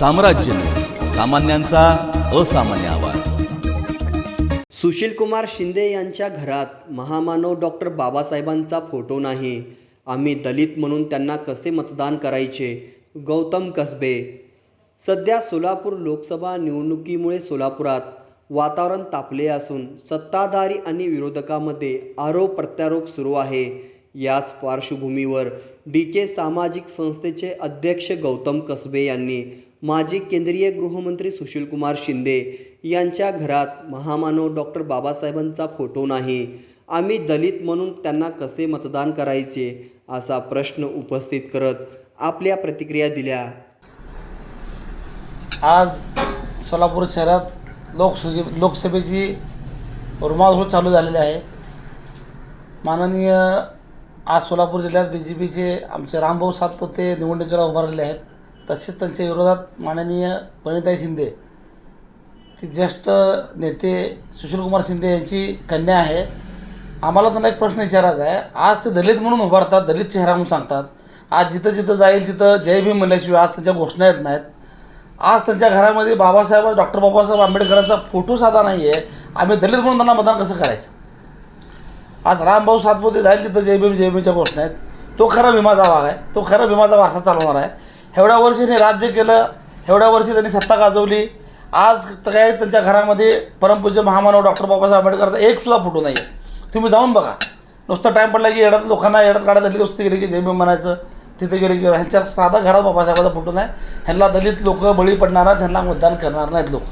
साम्राज्य. सामान्यांचा असामान्य आवाज. सुशीलकुमार शिंदे यांच्या घरात महामानव डॉक्टर बाबासाहेबांचा फोटो नाही. आम्ही दलित म्हणून त्यांना कसे मतदान करायचे? गौतम कसबे. सध्या सोलापूर लोकसभा निवडणुकीमुळे सोलापुरात वातावरण तापले असून सत्ताधारी आणि विरोधकामध्ये आरोप प्रत्यारोप सुरू आहे. याच पार्श्वभूमीवर डी के सामाजिक संस्थेचे अध्यक्ष गौतम कसबे यांनी माजी केंद्रीय गृहमंत्री सुशीलकुमार शिंदे यांच्या घरात महामानव डॉक्टर बाबासाहेबांचा फोटो नाही. आम्ही दलित म्हणून त्यांना कसे मतदान करायचे? असा प्रश्न उपस्थित करत आपल्या प्रतिक्रिया दिल्या. आज सोलापूर शहरात लोकसभे लोकसभेची रुमाधूळ चालू झालेली आहे. माननीय आज सोलापूर जिल्ह्यात बी जे पीचे आमचे रामभाऊ सातपुते निवडणुकीला उभारलेले आहेत. तसेच त्यांच्या विरोधात माननीय प्रणिताई शिंदे ती ज्येष्ठ नेते सुशीलकुमार शिंदे यांची कन्या आहे. आम्हाला त्यांना एक प्रश्न विचारायचा आहे. आज ते दलित म्हणून उभारतात दलित चेहरा म्हणून सांगतात. आज जिथं जिथं जाईल तिथं जय भीम म्हणल्याशिवाय आज त्यांच्या घोषणा येत नाहीत. आज त्यांच्या घरामध्ये बाबासाहेब डॉक्टर बाबासाहेब आंबेडकरांचा फोटो साधा नाही आहे आम्ही दलित म्हणून त्यांना मतदान कसं करायचं? आज रामभाऊ सातपुते जाईल तिथं जे भीम जय भीमच्या घोषणा आहेत. तो खरा भीमाचा भाग आहे. तो खरा भीमाचा वारसा चालवणार आहे. एवढ्या वर्षीने राज्य केलं. एवढ्या वर्षी त्यांनी सत्ता गाजवली. आज तर काय त्यांच्या घरामध्ये परमपूज्य महामानव डॉक्टर बाबासाहेब आंबेडकरचा एक सुद्धा फोटो नाही आहे तुम्ही जाऊन बघा. नुसतं टाईम पडला की येड्यात लोकांना येड्यात काढत दलित वस्ती गेली की जय भीम म्हणायचं तिथे गेले की ह्यांच्या साधा घरात बाबासाहेबाचा फोटो नाही. ह्यांना दलित लोक बळी पडणार ह्यांना मतदान करणार नाहीत लोक.